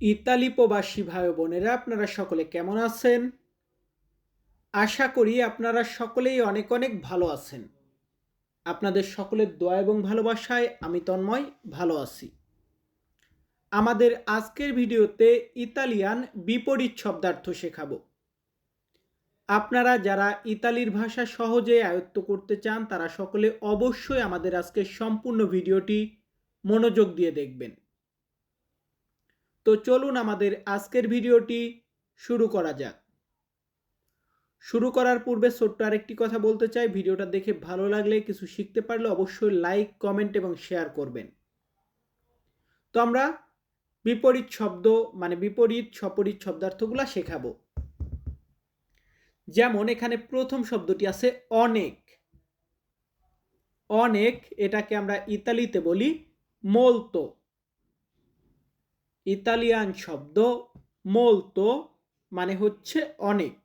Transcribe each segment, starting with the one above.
Italy প্রবাসী ভাই বোনেরা, আপনারা সকলে কেমন আছেন? আশা করি আপনারা সকলেই অনেক অনেক ভালো আছেন। আপনাদের সকলের দোয়া এবং ভালোবাসায় আমি তন্ময়, ভালো আছি। আমাদের আজকের ভিডিওতে ইতালিয়ান বিপরীত শব্দার্থ শেখাবো। আপনারা যারা ইতালির ভাষা সহজে আয়ত্ত করতে চান, তারা সকলে অবশ্যই আমাদের আজকের সম্পূর্ণ ভিডিওটি মনোযোগ দিয়ে দেখবেন। তো চলুন আমাদের আজকের ভিডিওটি শুরু করা যাক। শুরু করার পূর্বে ছোট্ট আরেকটি কথা বলতে চাই। ভিডিওটা দেখে ভালো লাগলে কিছু শিখতে পারলে অবশ্যই লাইক, কমেন্ট এবং শেয়ার করবেন। তো আমরা বিপরীত শব্দ মানে বিপরীত সপরীত শব্দার্থগুলো শেখাবো। যেমন এখানে প্রথম শব্দটি আছে অনেক। অনেক এটাকে আমরা ইতালিতে বলি মোলতো। ইতালিয়ান শব্দ মোলতো মানে হচ্ছে অনেক।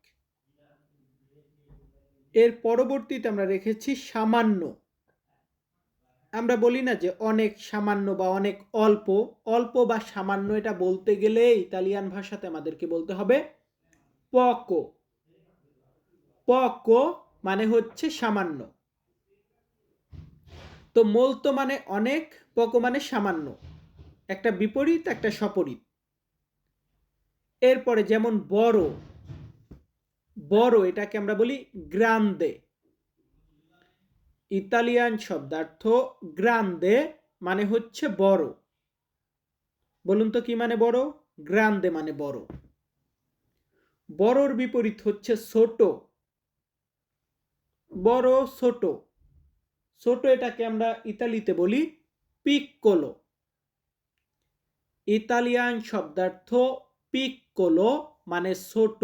এর পরবর্তীতে আমরা রেখেছি সামান্য। আমরা বলি না যে অনেক সামান্য বা অনেক অল্প। অল্প বা সামান্য এটা বলতে গেলে ইতালিয়ান ভাষাতে আমাদেরকে বলতে হবে পকো পকো মানে হচ্ছে সামান্য। তো মোলতো মানে অনেক পকো মানে সামান্য। একটা বিপরীত, একটা সপরীত। এরপরে যেমন বড় বড় এটাকে আমরা বলি গ্রান্দে। ইতালিয়ান শব্দার্থ গ্রান্দে মানে হচ্ছে বড়। বলুন তো কি মানে বড়? গ্রান্দে মানে বড়। বড়র বিপরীত হচ্ছে ছোট বড় ছোট ছোট এটাকে আমরা ইতালিতে বলি পিক পিক্কোলো। ইতালিয়ান শব্দার্থ পিক্কোলো মানে ছোট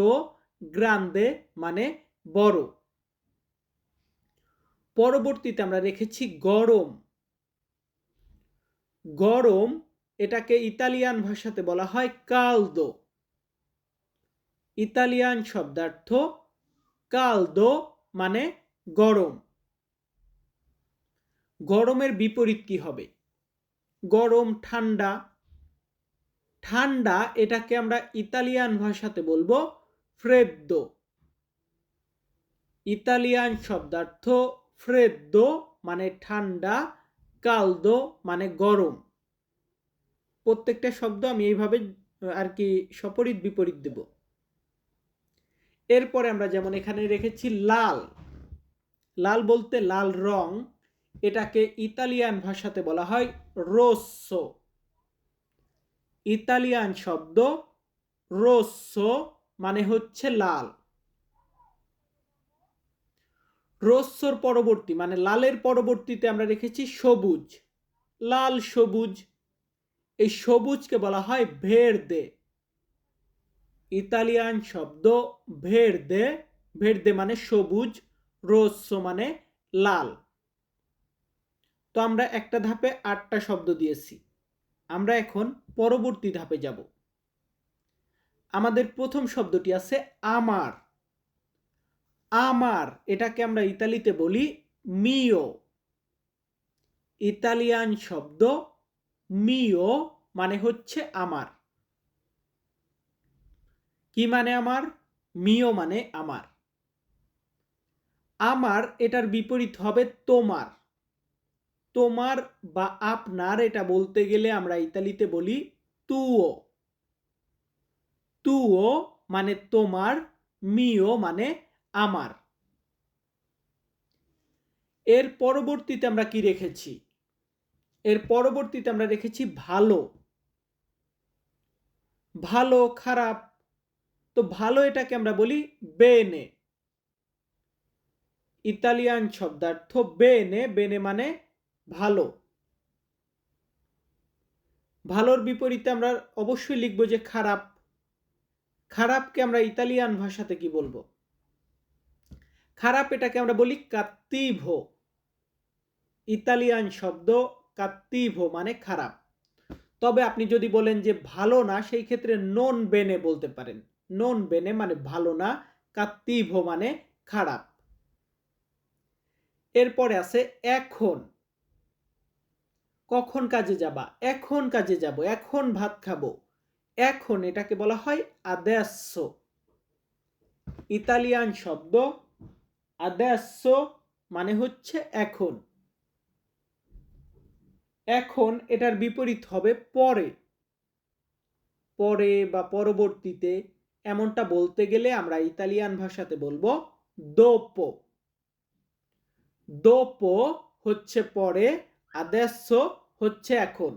গ্রান্দে মানে বড় পরবর্তীতে আমরা রেখেছি গরম গরম এটাকে ইতালিয়ান ভাষাতে বলা হয় কালদো ইতালিয়ান শব্দার্থ কালদো মানে গরম গরমের বিপরীত কি হবে? গরম ঠান্ডা ঠান্ডা, এটাকে আমরা ইতালিয়ান ভাষাতে বলব ফ্রেদ্দো ইতালিয়ান শব্দার্থ ফ্রেদ্দো মানে ঠান্ডা কালদো মানে গরম। প্রত্যেকটা শব্দ আমি এইভাবে আর কি সপরীত বিপরীত দেব। এরপরে আমরা যেমন এখানে রেখেছি লাল। লাল বলতে লাল রং, এটাকে ইতালিয়ান ভাষাতে বলা হয় রোসো ইতালিয়ান শব্দ রোসো মানে হচ্ছে লাল। রোসোর পরবর্তী মানে লালের পরবর্তীতে আমরা রেখেছি সবুজ। লাল সবুজ, এই সবুজকে বলা হয় ভেরদে। ইতালিয়ান শব্দ ভেরদে ভেরদে মানে সবুজ, রোসো মানে লাল। তো আমরা একটা ধাপে আটটা শব্দ দিয়েছি। আমরা এখন পরবর্তী ধাপে যাব। আমাদের প্রথম শব্দটি আছে আমার। আমার, এটাকে আমরা ইতালিতে বলি মিও ইতালিয়ান শব্দ মিও মানে হচ্ছে আমার। কি মানে আমার? মিও মানে আমার। আমার, এটার বিপরীত হবে তোমার। তোমার বা আপনার এটা বলতে গেলে আমরা ইতালিতে বলি তুও। তুও মানে তোমার, মিও মানে আমার। এর পরবর্তীতে আমরা কি রেখেছি? এর পরবর্তীতে আমরা রেখেছি ভালো। ভালো, খারাপ। তো ভালো এটাকে আমরা বলি বেনে। ইতালিয়ান শব্দার্থ বেনে বেনে মানে ভালো। ভালোর বিপরীতে আমরা অবশ্যই লিখব যে খারাপ। খারাপকে আমরা ইতালিয়ান ভাষাতে কি বলব? খারাপ এটাকে আমরা বলি কাত্তিভো ইতালিয়ান শব্দ কাত্তিভো মানে খারাপ। তবে আপনি যদি বলেন যে ভালো না, সেই ক্ষেত্রে নন বেনে বলতে পারেন। নন বেনে মানে ভালো না কাত্তিভো মানে খারাপ। এরপরে আছে এখন। কখন কাজে যাবা? এখন কাজে যাব, এখন ভাত খাব। এখন এটাকে বলা হয় আদেসো ইতালিয়ান শব্দ আদেসো মানে হচ্ছে এখন। এখন এটার বিপরীত হবে পরে। পরে বা পরবর্তীতে এমনটা বলতে গেলে আমরা ইতালিয়ান ভাষাতে বলব দোপো। দোপো হচ্ছে পরে আদেসো হচ্ছে এখন।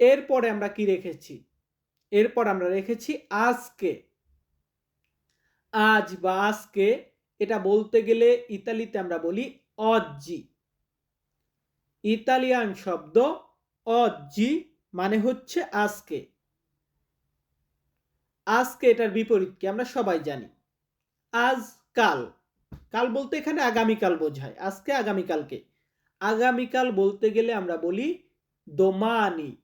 এরপরে আমরা কি রেখেছি? এরপর আমরা রেখেছি আজকে। আজ বা আজকে এটা বলতে গেলে ইতালিতে আমরা বলি অজ্জি। ইতালিয়ান শব্দ অজ্জি মানে হচ্ছে আজকে। আজকে এটার বিপরীত কি? আমরা সবাই জানি। আজ কাল কাল বলতে এখানে আগামীকাল বোঝায়। আজকে আগামীকালকে। আগামীকাল বলতে গেলে আমরা বলি দোমানি।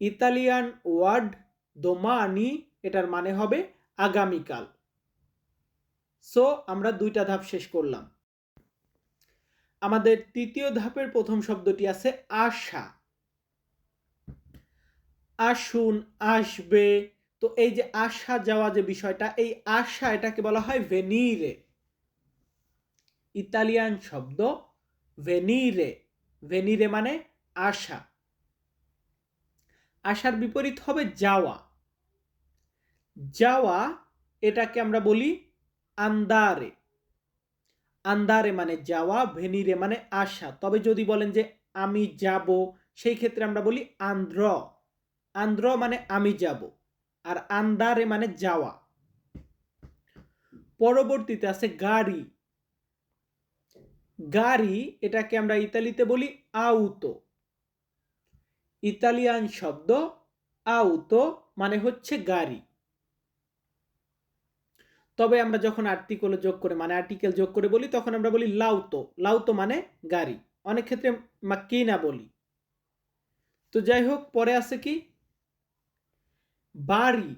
ইতালিয়ান ওয়ার্ড দোমানি, এটার মানে হবে আগামীকাল। সো, আমরা দুইটা ধাপ শেষ করলাম। আমাদের তৃতীয় ধাপের প্রথম শব্দটি আছে আশা। আসুন আসবে। তো এই যে আসা যাওয়া যে বিষয়টা, এই আশা এটাকে বলা হয় ভেনিরে ইতালিয়ান শব্দ ভেনিরে ভেনিরে মানে আশা। আশার বিপরীত হবে যাওয়া। যাওয়া এটাকে আমরা বলি আন্দারে। আন্দারে মানে যাওয়া ভেনিরে মানে আশা। তবে যদি বলেন যে আমি যাব, সেই ক্ষেত্রে আমরা বলি আন্ধ্র আন্ধ্র মানে আমি যাব। আর আন্দারে মানে যাওয়া। পরবর্তীতে আছে গাড়ি। গাড়ি, এটাকে আমরা ইতালিতে বলি আউতো ইতালিয়ান শব্দ আউতো মানে হচ্ছে গাড়ি। তবে আমরা যখন আর্টিকেল যোগ করে মানে আর্টিকেল যোগ করে বলি, তখন আমরা বলি লাউতো লাউতো মানে গাড়ি। অনেক ক্ষেত্রে মাকিনা বলি। তো যাই হোক, পরে আছে কি? বাড়ি।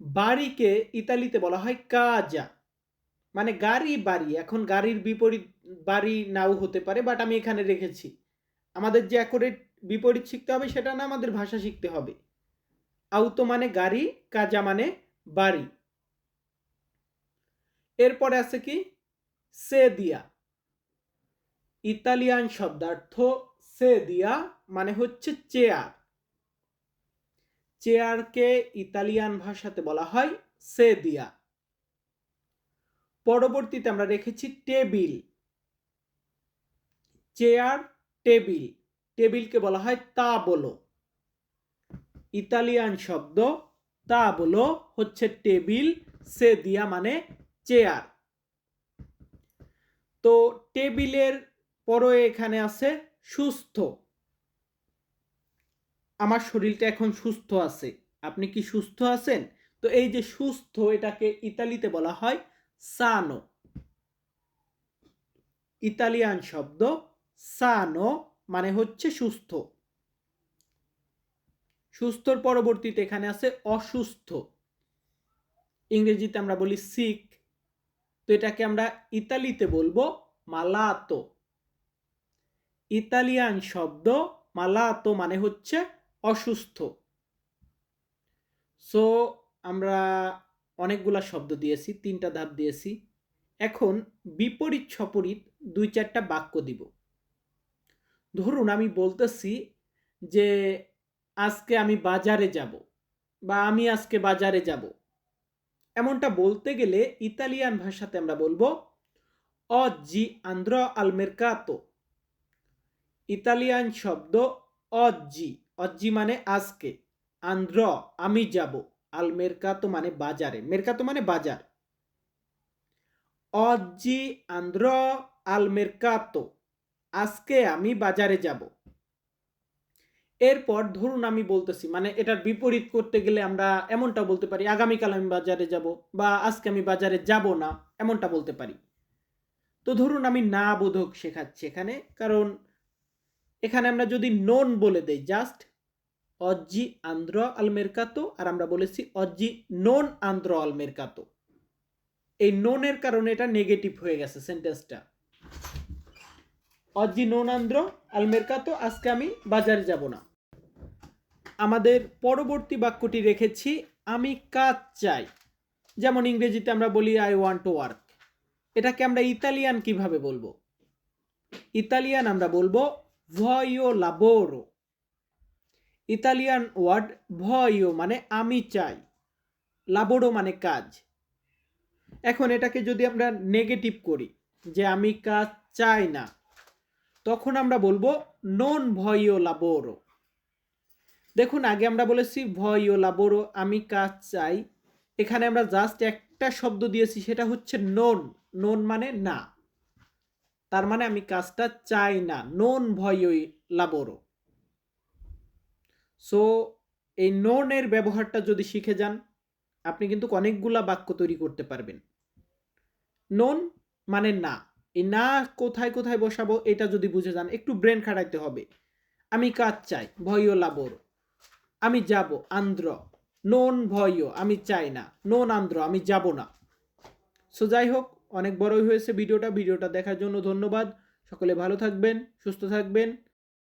বাড়িকে ইতালিতে বলা হয় কাজা মানে গাড়ি বাড়ি। এখন গাড়ির বিপরীত বাড়ি নাও হতে পারে বাট আমি এখানে রেখেছি। আমাদের যে অ্যাকোরেট বিপরীত শিখতে হবে, সেটা না আমাদের ভাষা শিখতে হবে। আউতো মানে গাড়ি, কাজা মানে বাড়ি। এরপরে আছে কি? সে দিয়া। ইতালিয়ান শব্দার্থ সে দিয়া মানে হচ্ছে চেয়ার চেয়ারকে ইতালিয়ান ভাষাতে বলা হয় সে দিয়া পরবর্তীতে আমরা রেখেছি টেবিল। Chair, table. টেবিলকে বলা হয় তা বলো ইতালিয়ান শব্দ তা বলো হচ্ছে টেবিল সে দিয়া মানে চেয়ার। তো টেবিলের পরে এখানে আছে সুস্থ। আমার শরীরটা এখন সুস্থ আছে। আপনি কি সুস্থ আছেন? তো এই যে সুস্থ, এটাকে ইতালিতে বলা হয় সানো ইতালিয়ান শব্দ সানো মানে হচ্ছে সুস্থ। সুস্থর পরবর্তীতে এখানে আছে অসুস্থ। ইংরেজিতে আমরা বলি সিক তো এটাকে আমরা ইতালিতে বলব মালাতো ইতালিয়ান শব্দ মালাতো মানে হচ্ছে অসুস্থ। সো আমরা অনেকগুলা শব্দ দিয়েছি, তিনটা ধাপ দিয়েছি। এখন বিপরীত সপরীত দুই চারটা বাক্য দিব। ধরুন আমি বলতেছি যে, আজকে আমি বাজারে যাব বা আমি আজকে বাজারে যাব। এমনটা বলতে গেলে ইতালিয়ান ভাষাতে আমরা বলব অজি আন্দ্র আল মেরকাতো ইতালিয়ান শব্দ অজি অজি মানে আজকে আন্দ্র আমি যাব, আল মেরকাতো মানে বাজারে, মেরকাতো মানে বাজার। অজি আন্দ্র আল মেরকাতো, আজকে আমি বাজারে যাব। এরপর ধরুন আমি বলতেছি মানে এটার বিপরীত করতে গেলে আমরা এমনটা বলতে পারি, আগামীকাল আমি বাজারে যাব বা আজকে আমি বাজারে যাব না, এমনটা বলতে পারি। তো ধরুন আমি না বোধক শেখাচ্ছি এখানে, কারণ এখানে আমরা যদি নন বলে দেই জাস্ট অজ্জি আন্দ্র আল মেরকাতো আর আমরা বলেছি অজ্জি নন আন্দ্র আল মেরকাতো এই ননের কারণে এটা নেগেটিভ হয়ে গেছে সেন্টেন্সটা অজি নোন আন্দ্র আলমেরকাতো, আজকে আমি বাজারে যাব না। আমাদের পরবর্তী বাক্যটি রেখেছি, আমি কাজ চাই। যেমন ইংরেজিতে আমরা বলি আই ওয়ান্ট টু ওয়ার্ক এটাকে আমরা ইতালিয়ান কীভাবে বলব? ইতালিয়ান আমরা বলব ভয়ো লাবোরো। ইতালিয়ান ওয়ার্ড ভয়ো মানে আমি চাই, লাবোরো মানে কাজ। এখন এটাকে যদি আমরা নেগেটিভ করি, যে আমি কাজ চাই না, তখন আমরা বলব নন ভয়ো লাবোরো। দেখুন, আগে আমরা বলেছি ভয়ো লাবোরো, আমি কাজ চাই। এখানে আমরা জাস্ট একটা শব্দ দিয়েছি, সেটা হচ্ছে নন। নন মানে না। তার মানে আমি কাজটা চাই না। নন ভয়ই লাবোরো সো এই ননের ব্যবহারটা যদি শিখে যান, আপনি কিন্তু অনেকগুলা বাক্য তৈরি করতে পারবেন। নন মানে না। এই না কোথায় কোথায় বসাবো, এটা যদি বুঝে যান, একটু ব্রেন খাটাইতে হবে। আমি কাজ চাই ভয় লাবর আমি যাব, আন্দ্র। নন ভয় আমি চাই না। নন আন্দ্র, আমি যাব না। সো যাই হোক অনেক বড়ই হয়েছে ভিডিওটা। ভিডিওটা দেখার জন্য ধন্যবাদ। সকলে ভালো থাকবেন সুস্থ থাকবেন।